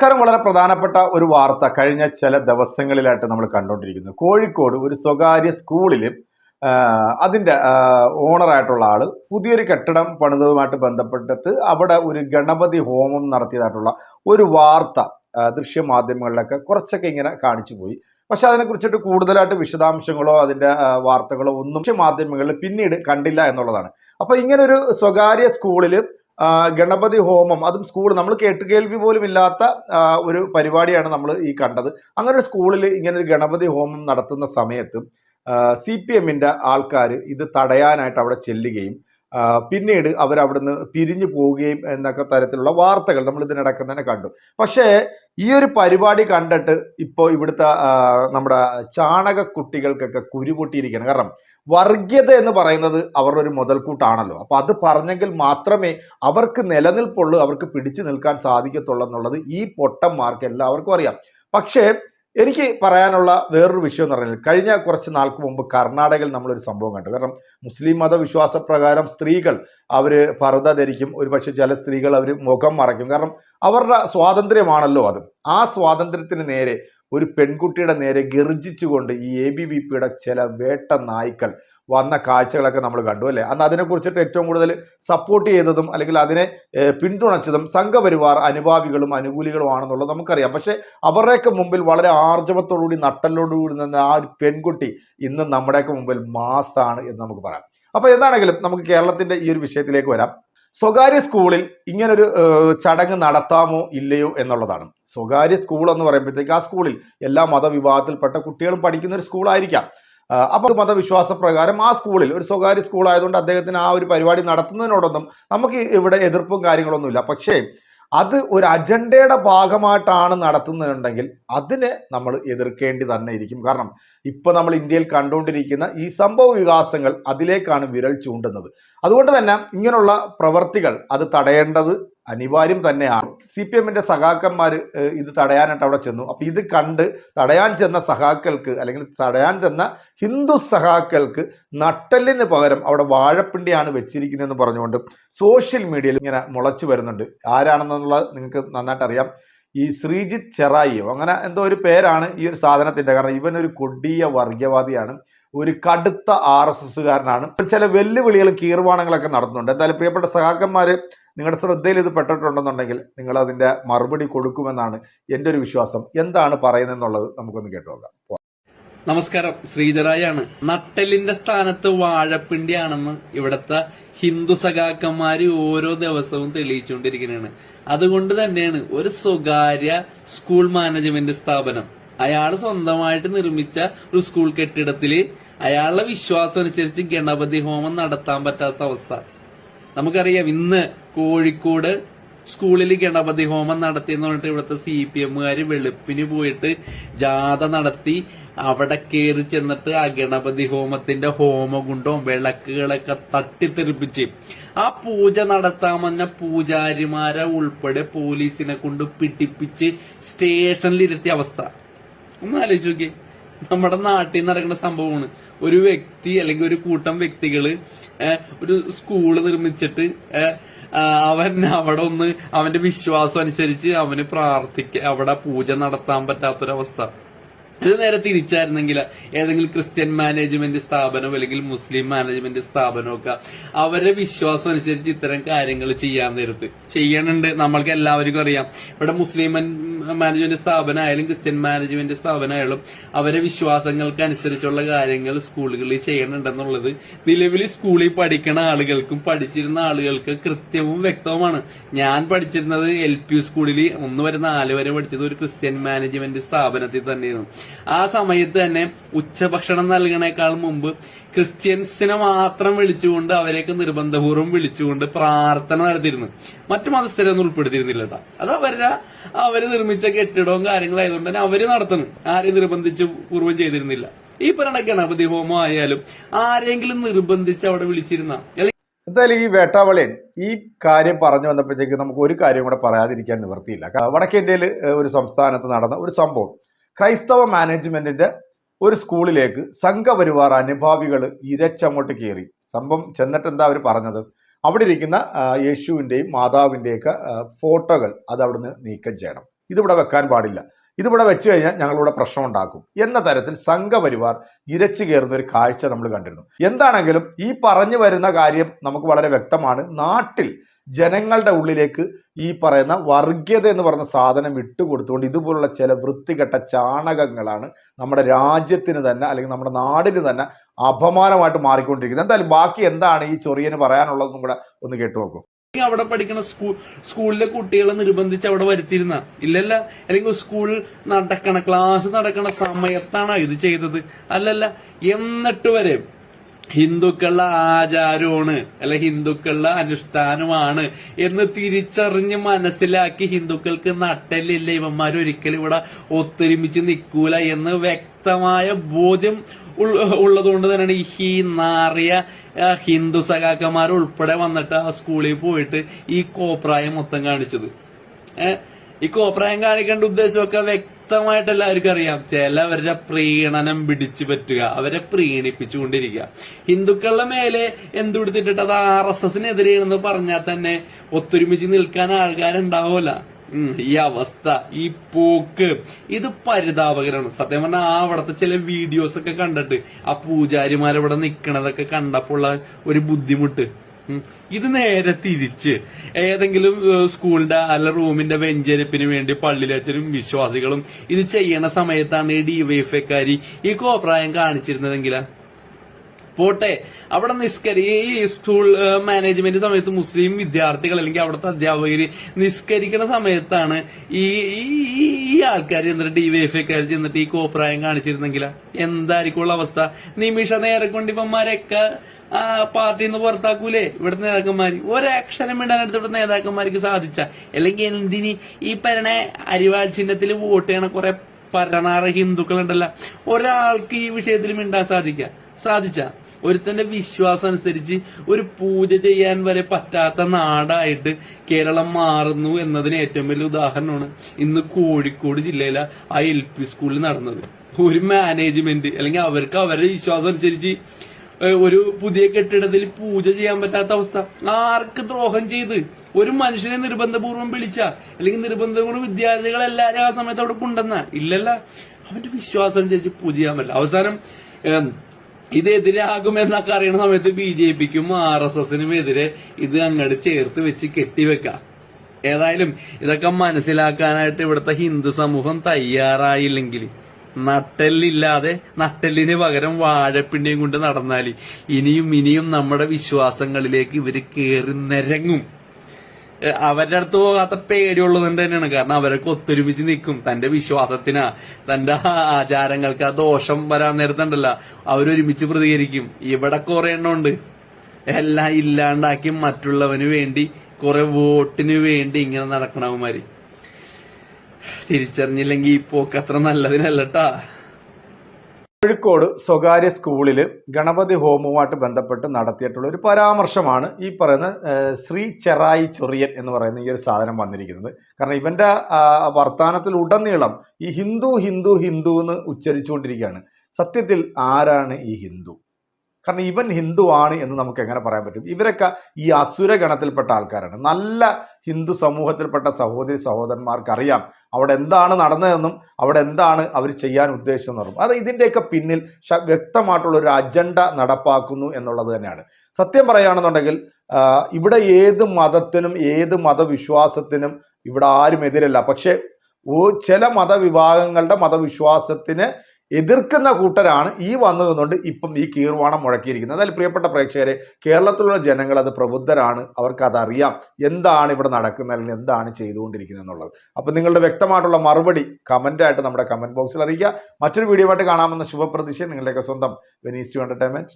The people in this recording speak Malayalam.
നമസ്കാരം. വളരെ പ്രധാനപ്പെട്ട ഒരു വാർത്ത കഴിഞ്ഞ ചില ദിവസങ്ങളിലായിട്ട് നമ്മൾ കണ്ടുകൊണ്ടിരിക്കുന്നു കോഴിക്കോട് ഒരു സ്വകാര്യ സ്കൂളിൽ അതിന്റെ ഓണറായിട്ടുള്ള ആൾ പുതിയൊരു കെട്ടിടം പണിതതുമായിട്ട് ബന്ധപ്പെട്ടിട്ട് അവിടെ ഒരു ഗണപതി ഹോമം നടത്തിയതായിട്ടുള്ള ഒരു വാർത്ത ദൃശ്യമാധ്യമങ്ങളിലൊക്കെ കുറച്ചൊക്കെ ഇങ്ങനെ കാണിച്ചു പോയി. പക്ഷെ അതിനെക്കുറിച്ചിട്ട് കൂടുതലായിട്ട് വിശദാംശങ്ങളോ അതിന്റെ വാർത്തകളോ ഒന്നും മാധ്യമങ്ങളിൽ പിന്നീട് കണ്ടില്ല എന്നുള്ളതാണ്. അപ്പോൾ ഇങ്ങനൊരു സ്വകാര്യ സ്കൂളിൽ ഗണപതി ഹോമം അതും സ്കൂൾ നമ്മൾ കേട്ടുകേൾവി പോലും ഇല്ലാത്ത ഒരു പരിപാടിയാണ് നമ്മൾ ഈ കണ്ടത്. അങ്ങനെ ഒരു സ്കൂളിൽ ഇങ്ങനെ ഒരു ഗണപതി ഹോമം നടത്തുന്ന സമയത്ത് സി പി എമ്മിന്റെ ആൾക്കാർ ഇത് തടയാനായിട്ട് അവിടെ ചെല്ലുകയും പിന്നീട് അവരവിടുന്ന് പിരിഞ്ഞു പോവുകയും എന്നൊക്കെ തരത്തിലുള്ള വാർത്തകൾ നമ്മൾ ഇതിനിടയ്ക്ക് തന്നെ കണ്ടു. പക്ഷേ ഈ ഒരു പരിപാടി കണ്ടിട്ട് ഇപ്പോൾ ഇവിടുത്തെ നമ്മുടെ ചാണക കുട്ടികൾക്കൊക്കെ കുരുപൊട്ടിയിരിക്കുകയാണ്. കാരണം വർഗീയത എന്ന് പറയുന്നത് അവരുടെ ഒരു മുതൽക്കൂട്ടാണല്ലോ. അപ്പോൾ അത് പറഞ്ഞെങ്കിൽ മാത്രമേ അവർക്ക് നിലനിൽപ്പുള്ളൂ അവർക്ക് പിടിച്ചു നിൽക്കാൻ സാധിക്കത്തുള്ളൂ എന്നുള്ളത് ഈ പൊട്ടന്മാർക്ക് എല്ലാവർക്കും അറിയാം. പക്ഷേ എനിക്ക് പറയാനുള്ള വേറൊരു വിഷയം എന്ന് പറഞ്ഞാൽ കഴിഞ്ഞ കുറച്ച് നാൾക്ക് മുമ്പ് കർണാടകയിൽ നമ്മളൊരു സംഭവം കണ്ടു. കാരണം മുസ്ലിം മതവിശ്വാസ പ്രകാരം സ്ത്രീകൾ അവർ പർദ്ദ ധരിക്കും ഒരുപക്ഷെ ചില സ്ത്രീകൾ അവർ മുഖം മറയ്ക്കും. കാരണം അവരുടെ സ്വാതന്ത്ര്യമാണല്ലോ അത്. ആ സ്വാതന്ത്ര്യത്തിന് നേരെ ഒരു പെൺകുട്ടിയുടെ നേരെ ഗർജിച്ചുകൊണ്ട് ഈ എ ബി വി പിയുടെ ചില വേട്ട നായ്ക്കൾ വന്ന കാഴ്ചകളൊക്കെ നമ്മൾ കണ്ടു അല്ലേ? അന്ന് അതിനെക്കുറിച്ചിട്ട് ഏറ്റവും കൂടുതൽ സപ്പോർട്ട് ചെയ്തതും അല്ലെങ്കിൽ അതിനെ പിന്തുണച്ചതും സംഘപരിവാർ അനുഭാവികളും അനുകൂലികളുമാണെന്നുള്ളത് നമുക്കറിയാം. പക്ഷേ അവരുടെയൊക്കെ മുമ്പിൽ വളരെ ആർജവത്തോടുകൂടി നട്ടലോടുകൂടി നിന്ന ആ ഒരു പെൺകുട്ടി ഇന്ന് നമ്മുടെയൊക്കെ മുമ്പിൽ മാസാണ് എന്ന് നമുക്ക് പറയാം. അപ്പോൾ എന്താണെങ്കിലും നമുക്ക് കേരളത്തിന്റെ ഈ ഒരു വിഷയത്തിലേക്ക് വരാം. സ്വകാര്യ സ്കൂളിൽ ഇങ്ങനൊരു ചടങ്ങ് നടത്താമോ ഇല്ലയോ എന്നുള്ളതാണ്. സ്വകാര്യ സ്കൂൾ എന്ന് പറയുമ്പോഴത്തേക്ക് ആ സ്കൂളിൽ എല്ലാ മതവിഭാഗത്തിൽപ്പെട്ട കുട്ടികളും പഠിക്കുന്ന ഒരു സ്കൂളായിരിക്കാം അപ്പോൾ മതവിശ്വാസ പ്രകാരം ആ സ്കൂളിൽ ഒരു സ്വകാര്യ സ്കൂൾ ആയതുകൊണ്ട് അദ്ദേഹത്തിന് ആ ഒരു പരിപാടി നടത്തുന്നതിനോടൊന്നും നമുക്ക് ഇവിടെ എതിർപ്പും കാര്യങ്ങളൊന്നുമില്ല. പക്ഷേ അത് ഒരു അജണ്ടയുടെ ഭാഗമായിട്ടാണ് നടത്തുന്നതുണ്ടെങ്കിൽ അതിനെ നമ്മൾ എതിർക്കേണ്ടി തന്നെ ഇരിക്കും. കാരണം ഇപ്പോൾ നമ്മൾ ഇന്ത്യയിൽ കണ്ടുകൊണ്ടിരിക്കുന്ന ഈ സംഭവ വികാസങ്ങൾ അതിലേക്കാണ് വിരൽ ചൂണ്ടുന്നത്. അതുകൊണ്ട് തന്നെ ഇങ്ങനെയുള്ള പ്രവർത്തികൾ അത് തടയേണ്ടത് അനിവാര്യം തന്നെയാണ്. സി പി എമ്മിന്റെ സഖാക്കന്മാർ ഇത് തടയാനായിട്ട് അവിടെ ചെന്നു. അപ്പോൾ ഇത് കണ്ട് തടയാൻ ചെന്ന സഖാക്കൾക്ക് അല്ലെങ്കിൽ തടയാൻ ചെന്ന ഹിന്ദു സഖാക്കൾക്ക് നട്ടലിന് പകരം അവിടെ വാഴപ്പിണ്ടിയാണ് വെച്ചിരിക്കുന്നതെന്ന് പറഞ്ഞുകൊണ്ട് സോഷ്യൽ മീഡിയയിൽ ഇങ്ങനെ മുളച്ചു വരുന്നുണ്ട്. ആരാണെന്നുള്ളത് നിങ്ങൾക്ക് നന്നായിട്ട് അറിയാം. ഈ ശ്രീജിത്ത് ചെറായിയോ അങ്ങനെ എന്തോ ഒരു പേരാണ് ഈ ഒരു സാധനത്തിന്റെ. കാരണം ഇവൻ ഒരു കൊടിയ വർഗീയവാദിയാണ് ഒരു കടുത്ത ആർ എസ് എസ്സുകാരനാണ്. ചില വെല്ലുവിളികളും കീർവാണങ്ങളൊക്കെ നടത്തുന്നുണ്ട്. എന്തായാലും പ്രിയപ്പെട്ട സഹാക്കന്മാര് നിങ്ങളുടെ ശ്രദ്ധയിൽ ഇത് പെട്ടിട്ടുണ്ടെന്നുണ്ടെങ്കിൽ നിങ്ങൾ അതിന്റെ മറുപടി കൊടുക്കുമെന്നാണ് എന്റെ ഒരു വിശ്വാസം. എന്താണ് പറയുന്നതെന്നുള്ളത് നമുക്കൊന്ന് കേട്ടു നോക്കാം. നമസ്കാരം. ശ്രീധരായാണ്. നട്ടലിന്റെ സ്ഥാനത്ത് വാഴപ്പിണ്ടിയാണെന്ന് ഇവിടത്തെ ഹിന്ദു സഖാക്കന്മാര് ഓരോ ദിവസവും തെളിയിച്ചുകൊണ്ടിരിക്കുന്നതാണ്. അതുകൊണ്ട് തന്നെയാണ് ഒരു സ്വകാര്യ സ്കൂൾ മാനേജ്മെന്റ് സ്ഥാപനം. അയാൾ സ്വന്തമായിട്ട് നിർമ്മിച്ച ഒരു സ്കൂൾ കെട്ടിടത്തിൽ അയാളുടെ വിശ്വാസം അനുസരിച്ച് ഗണപതി ഹോമം നടത്താൻ പറ്റാത്ത അവസ്ഥ. നമുക്കറിയാം ഇന്ന് കോഴിക്കോട് സ്കൂളിൽ ഗണപതി ഹോമം നടത്തി എന്ന് പറഞ്ഞിട്ട് ഇവിടുത്തെ സി പി എമ്മുകാര് വെളുപ്പിന് പോയിട്ട് ജാഥ നടത്തി അവിടെ കയറി ചെന്നിട്ട് ആ ഗണപതി ഹോമത്തിന്റെ ഹോമകുണ്ടവും വിളക്കുകളൊക്കെ തട്ടിത്തെറിപ്പിച്ച്. ആ പൂജ നടത്താമെന്ന പൂജാരിമാരെ ഉൾപ്പെടെ പോലീസിനെ കൊണ്ട് പിടിപ്പിച്ച് സ്റ്റേഷനിലിരുത്തിയ അവസ്ഥ. ഒന്ന് ആലോചിച്ച് നോക്കിയേ. നമ്മുടെ നാട്ടിൽ നടക്കുന്ന സംഭവമാണ്. ഒരു വ്യക്തി അല്ലെങ്കിൽ ഒരു കൂട്ടം വ്യക്തികൾ ഒരു സ്കൂൾ നിർമ്മിച്ചിട്ട് അവൻ അവിടെ ഒന്ന് അവന്റെ വിശ്വാസം അനുസരിച്ച് അവന് പ്രാർത്ഥിക്ക അവിടെ പൂജ നടത്താൻ പറ്റാത്തൊരവസ്ഥ. ഇത് നേരെ തിരിച്ചായിരുന്നെങ്കിൽ ഏതെങ്കിലും ക്രിസ്ത്യൻ മാനേജ്മെന്റ് സ്ഥാപനം അല്ലെങ്കിൽ മുസ്ലിം മാനേജ്മെന്റ് സ്ഥാപനമൊക്കെ അവരുടെ വിശ്വാസം അനുസരിച്ച് ഇത്തരം കാര്യങ്ങൾ ചെയ്യാൻ നേരത്ത്. ചെയ്യണുണ്ട്. നമ്മൾക്ക് എല്ലാവർക്കും അറിയാം. ഇവിടെ മുസ്ലിം മാനേജ്മെന്റ് സ്ഥാപനമായാലും ക്രിസ്ത്യൻ മാനേജ്മെന്റ് സ്ഥാപനമായാലും അവരെ വിശ്വാസങ്ങൾക്ക് അനുസരിച്ചുള്ള കാര്യങ്ങൾ സ്കൂളുകളിൽ ചെയ്യണുണ്ടെന്നുള്ളത് നിലവിൽ സ്കൂളിൽ പഠിക്കണ ആളുകൾക്കും പഠിച്ചിരുന്ന ആളുകൾക്ക് കൃത്യവും വ്യക്തവുമാണ്. ഞാൻ പഠിച്ചിരുന്നത് എൽ പി സ്കൂളിൽ ഒന്ന് വരെ നാല് വരെ പഠിച്ചത് ഒരു ക്രിസ്ത്യൻ മാനേജ്മെന്റ് സ്ഥാപനത്തിൽ തന്നെയായിരുന്നു ആ സമയത്ത് തന്നെ ഉച്ചഭക്ഷണം നൽകണേക്കാൾ മുമ്പ് ക്രിസ്ത്യൻസിനെ മാത്രം വിളിച്ചുകൊണ്ട് അവരെയൊക്കെ നിർബന്ധപൂർവം വിളിച്ചുകൊണ്ട് പ്രാർത്ഥന നടത്തിയിരുന്നു. മറ്റു മതസ്ഥരൊന്നും ഉൾപ്പെടുത്തിയിരുന്നില്ല അത് അവരുടെ അവർ നിർമ്മിച്ച കെട്ടിടവും കാര്യങ്ങളായതുകൊണ്ട് തന്നെ അവർ നടത്തുന്നു. ആരെയും നിർബന്ധിച്ച് പൂർവം ചെയ്തിരുന്നില്ല. ഈ പറയുന്ന ഗണപതി ഹോമം ആയാലും ആരെങ്കിലും നിർബന്ധിച്ച് അവിടെ വിളിച്ചിരുന്ന. എന്തായാലും ഈ വേട്ടാവളിയൻ ഈ കാര്യം പറഞ്ഞു വന്നപ്പോഴത്തേക്ക് നമുക്ക് ഒരു കാര്യം കൂടെ പറയാതിരിക്കാൻ നിവർത്തിയില്ല വടക്കേന്ത്യയിൽ ഒരു സംസ്ഥാനത്ത് നടന്ന ഒരു സംഭവം. ക്രൈസ്തവ മാനേജ്മെന്റിന്റെ ഒരു സ്കൂളിലേക്ക് സംഘപരിവാർ അനുഭാവികൾ ഇരച്ചങ്ങോട്ട് കയറി സംഭവം ചെന്നിട്ട് എന്താ അവർ പറഞ്ഞത്? അവിടെ ഇരിക്കുന്ന യേശുവിന്റെയും മാതാവിന്റെയൊക്കെ ഫോട്ടോകൾ അത് അവിടുന്ന് നീക്കം ചെയ്യണം. ഇതിവിടെ വെക്കാൻ പാടില്ല. ഇതിവിടെ വെച്ച് കഴിഞ്ഞാൽ ഞങ്ങളിവിടെ പ്രശ്നം ഉണ്ടാക്കും. എന്ന തരത്തിൽ സംഘപരിവാർ ഇരച്ചു കയറുന്ന ഒരു കാഴ്ച നമ്മൾ കണ്ടിരുന്നു. എന്താണെങ്കിലും ഈ പറഞ്ഞു വരുന്ന കാര്യം നമുക്ക് വളരെ വ്യക്തമാണ്. നാട്ടിൽ ജനങ്ങളുടെ ഉള്ളിലേക്ക് ഈ പറയുന്ന വർഗീയത എന്ന് പറയുന്ന സാധനം വിട്ടുകൊടുത്തുകൊണ്ട് ഇതുപോലുള്ള ചില വൃത്തികെട്ട ചാണകങ്ങളാണ് നമ്മുടെ രാജ്യത്തിന് തന്നെ അല്ലെങ്കിൽ നമ്മുടെ നാടിന് തന്നെ അപമാനമായിട്ട് മാറിക്കൊണ്ടിരിക്കുന്നത്. എന്തായാലും ബാക്കി എന്താണ് ഈ ചൊറിയന് പറയാനുള്ളതെന്നും കൂടെ ഒന്ന് കേട്ടു നോക്കൂ. അവിടെ പഠിക്കുന്ന സ്കൂൾ സ്കൂളിലെ കുട്ടികളെ നിർബന്ധിച്ച് അവിടെ വരുത്തിയിരുന്ന. ഇല്ലല്ല അല്ലെങ്കിൽ സ്കൂൾ നടക്കണ ക്ലാസ് നടക്കണ സമയത്താണ് ഇത് ചെയ്തത്? അല്ലല്ല എന്നിട്ട് വരെ ഹിന്ദുക്കളുടെ ആചാരമാണ് അല്ല ഹിന്ദുക്കളുടെ അനുഷ്ഠാനമാണ് എന്ന് തിരിച്ചറിഞ്ഞ് മനസ്സിലാക്കി ഹിന്ദുക്കൾക്ക് നട്ടലില്ല ഇവന്മാർ ഒരിക്കലും ഇവിടെ ഒത്തൊരുമിച്ച് നിൽക്കൂല എന്ന് വ്യക്തമായ ബോധ്യം ഉള്ളതുകൊണ്ട് തന്നെയാണ് ഈ നാറിയ ഹിന്ദു സഖാക്കന്മാർ ഉൾപ്പെടെ വന്നിട്ട് ആ സ്കൂളിൽ പോയിട്ട് ഈ കോപ്രായം മൊത്തം കാണിച്ചത്. ഏഹ് ഈ കോപ്രായം കാണിക്കേണ്ട ഉദ്ദേശമൊക്കെ വ്യക്തമായിട്ട് എല്ലാവർക്കും അറിയാം. ചിലവരുടെ പ്രീണനം പിടിച്ചു പറ്റുക അവരെ പ്രീണിപ്പിച്ചുകൊണ്ടിരിക്കുക. ഹിന്ദുക്കളുടെ മേലെ എന്തുകൊടുത്തിട്ട് അത് ആർ എസ് എസിനെതിരെയാണെന്ന് പറഞ്ഞാൽ തന്നെ ഒത്തൊരുമിച്ച് നിൽക്കാൻ ആൾക്കാരുണ്ടാവൂല ഉം, ഈ അവസ്ഥ ഈ പോക്ക്. ഇത് പരിതാപകരമാണ് സത്യം പറഞ്ഞാൽ ആ അവിടുത്തെ ചില വീഡിയോസ് ഒക്കെ കണ്ടിട്ട് ആ പൂജാരിമാർ പൂജാരിമാരവിടെ നിക്കണതൊക്കെ കണ്ടപ്പോൾ ഉള്ള ഒരു ബുദ്ധിമുട്ട്. ഇത് നേരെ തിരിച്ച് ഏതെങ്കിലും സ്കൂളിന്റെ അല്ല റൂമിന്റെ വെഞ്ചരിപ്പിന് വേണ്ടി പള്ളിയിലച്ചരും വിശ്വാസികളും ഇത് ചെയ്യണ സമയത്താണ് ഈ ഡിവൈഎഫ്ഐക്കാരി ഈ കോപ്രായം കാണിച്ചിരുന്നതെങ്കിലാ? പോട്ടെ. അവിടെ നിസ്കരി ഈ സ്കൂൾ മാനേജ്മെന്റ് സമയത്ത് മുസ്ലിം വിദ്യാർത്ഥികൾ അല്ലെങ്കിൽ അവിടുത്തെ അധ്യാപകർ നിസ്കരിക്കുന്ന സമയത്താണ് ഈ ഈ ആൾക്കാർ ചെന്നിട്ട് ഈ വൈഫൈ കാര്യം ചെന്നിട്ട് ഈ കോപ്രായം കാണിച്ചിരുന്നെങ്കിൽ എന്തായിരിക്കും ഉള്ള അവസ്ഥ? നിമിഷ നേരം കൊണ്ട് ഇവന്മാരൊക്കെ പാർട്ടിയിൽ നിന്ന് പുറത്താക്കൂലേ? ഇവിടുത്തെ നേതാക്കന്മാര്. ഒരക്ഷരം ഇടാനെടുത്ത് ഇവിടുത്തെ നേതാക്കന്മാർക്ക് സാധിച്ച. അല്ലെങ്കിൽ എന്തിന് ഈ പറയണ അരിവാൾ ചിഹ്നത്തിൽ വോട്ട് ചെയ്യണ കുറെ പരനാറ ഹിന്ദുക്കളുണ്ടല്ല. ഒരാൾക്ക് ഈ വിഷയത്തിൽ മിണ്ടാൻ സാധിക്ക. സാധിച്ച. ഒരുത്തന്റെ വിശ്വാസം അനുസരിച്ച് ഒരു പൂജ ചെയ്യാൻ വരെ പറ്റാത്ത നാടായിട്ട് കേരളം മാറുന്നു എന്നതിന് ഏറ്റവും വലിയ ഉദാഹരണമാണ് ഇന്ന് കോഴിക്കോട് ജില്ലയിലെ ആ എൽ പി സ്കൂളിൽ നടന്നത്. ഒരു മാനേജ്മെന്റ് അല്ലെങ്കിൽ അവർക്ക് അവരുടെ വിശ്വാസം അനുസരിച്ച് ഒരു പുതിയ കെട്ടിടത്തിൽ പൂജ ചെയ്യാൻ പറ്റാത്ത അവസ്ഥ. ആർക്ക് ദ്രോഹം ചെയ്ത്? ഒരു മനുഷ്യനെ നിർബന്ധപൂർവം വിളിച്ച അല്ലെങ്കിൽ നിർബന്ധപൂർവം വിദ്യാർത്ഥികളെല്ലാരും ആ സമയത്ത് അവിടെ കൊണ്ടുവന്ന. ഇല്ലല്ല. അവന്റെ വിശ്വാസം അനുസരിച്ച് പൂജ ചെയ്യാൻ പറ്റില്ല. അവസാനം ഇത് എതിരാകുമെന്നൊക്കെ അറിയണ സമയത്ത് ബി ജെ പിക്കും ആർ എസ് എസിനും എതിരെ ഇത് അങ്ങോട്ട് ചേർത്ത് വെച്ച് കെട്ടിവെക്കാം. ഏതായാലും ഇതൊക്കെ മനസ്സിലാക്കാനായിട്ട് ഇവിടുത്തെ ഹിന്ദു സമൂഹം തയ്യാറായില്ലെങ്കിൽ നട്ടെല്ലില്ലാതെ നട്ടെല്ലിന് പകരം വാഴപ്പിണ്ടിയും കൊണ്ട് നടന്നാൽ ഇനിയും ഇനിയും നമ്മുടെ വിശ്വാസങ്ങളിലേക്ക് ഇവർ കയറി നിരങ്ങും. അവരുടെ അടുത്ത് പോകാത്ത പേടിയുള്ളത് കൊണ്ട് തന്നെയാണ്. കാരണം അവരൊക്കെ ഒത്തൊരുമിച്ച് നിൽക്കും. തന്റെ വിശ്വാസത്തിനാ തന്റെ ആചാരങ്ങൾക്ക് ആ ദോഷം വരാൻ നേരത്തുണ്ടല്ല അവരൊരുമിച്ച് പ്രതികരിക്കും. ഇവിടെ കുറെ എണ്ണമുണ്ട് എല്ലാം ഇല്ലാണ്ടാക്കി മറ്റുള്ളവന് വേണ്ടി കുറെ വോട്ടിന് വേണ്ടി ഇങ്ങനെ നടക്കണവന്മാര്. തിരിച്ചറിഞ്ഞില്ലെങ്കിൽ ഈ പോക്ക് അത്ര നല്ലതിനല്ലട്ടാ കോഴിക്കോട് സ്വകാര്യ സ്കൂളിൽ ഗണപതി ഹോമവുമായിട്ട് ബന്ധപ്പെട്ട് നടത്തിയിട്ടുള്ള ഒരു പരാമർശമാണ് ഈ പറയുന്ന ശ്രീ ചെറായി ചൊറിയൻ എന്ന് പറയുന്ന ഈ ഒരു സാധനം വന്നിരിക്കുന്നത്. കാരണം ഇവന്റെ വർത്തമാനത്തിൽ ഉടനീളം ഈ ഹിന്ദു ഹിന്ദു ഹിന്ദു എന്ന് ഉച്ചരിച്ചുകൊണ്ടിരിക്കുകയാണ്. സത്യത്തിൽ ആരാണ് ഈ ഹിന്ദു? കാരണം ഇവൻ ഹിന്ദു ആണ് എന്ന് നമുക്ക് എങ്ങനെ പറയാൻ പറ്റും? ഇവരൊക്കെ ഈ അസുരഗണത്തിൽപ്പെട്ട ആൾക്കാരാണ്. നല്ല ഹിന്ദു സമൂഹത്തിൽപ്പെട്ട സഹോദരി സഹോദരന്മാർക്ക് അറിയാം അവിടെ എന്താണ് നടന്നതെന്നും അവിടെ എന്താണ് അവർ ചെയ്യാൻ ഉദ്ദേശിച്ചതെന്നും അത് ഇതിന്റെയൊക്കെ പിന്നിൽ വ്യക്തമായിട്ടുള്ള ഒരു അജണ്ട നടപ്പാക്കുന്നു എന്നുള്ളത് തന്നെയാണ്. സത്യം പറയുകയാണെന്നുണ്ടെങ്കിൽ ഇവിടെ ഏത് മതത്തിനും ഏത് മതവിശ്വാസത്തിനും ഇവിടെ ആരും എതിരല്ല. പക്ഷേ ചില മതവിഭാഗങ്ങളുടെ മതവിശ്വാസത്തിന് എതിർക്കുന്ന കൂട്ടരാണ് ഈ വന്നു നിന്നുകൊണ്ട് ഇപ്പം ഈ കീർവാണം മുഴക്കിയിരിക്കുന്നത്. അതായത് പ്രിയപ്പെട്ട പ്രേക്ഷകരെ കേരളത്തിലുള്ള ജനങ്ങൾ അത് പ്രബുദ്ധരാണ്. അവർക്ക് അതറിയാം എന്താണ് ഇവിടെ നടക്കുന്നത് അല്ലെങ്കിൽ എന്താണ് ചെയ്തുകൊണ്ടിരിക്കുന്നത് എന്നുള്ളത്. അപ്പം നിങ്ങളുടെ വ്യക്തമായിട്ടുള്ള മറുപടി കമന്റായിട്ട് നമ്മുടെ കമന്റ് ബോക്സിൽ അറിയിക്കുക. മറ്റൊരു വീഡിയോ ആയിട്ട് കാണാമെന്ന ശുഭപ്രതീക്ഷ നിങ്ങളുടെയൊക്കെ സ്വന്തം വെനീസ് ടു എന്റർടൈൻമെന്റ്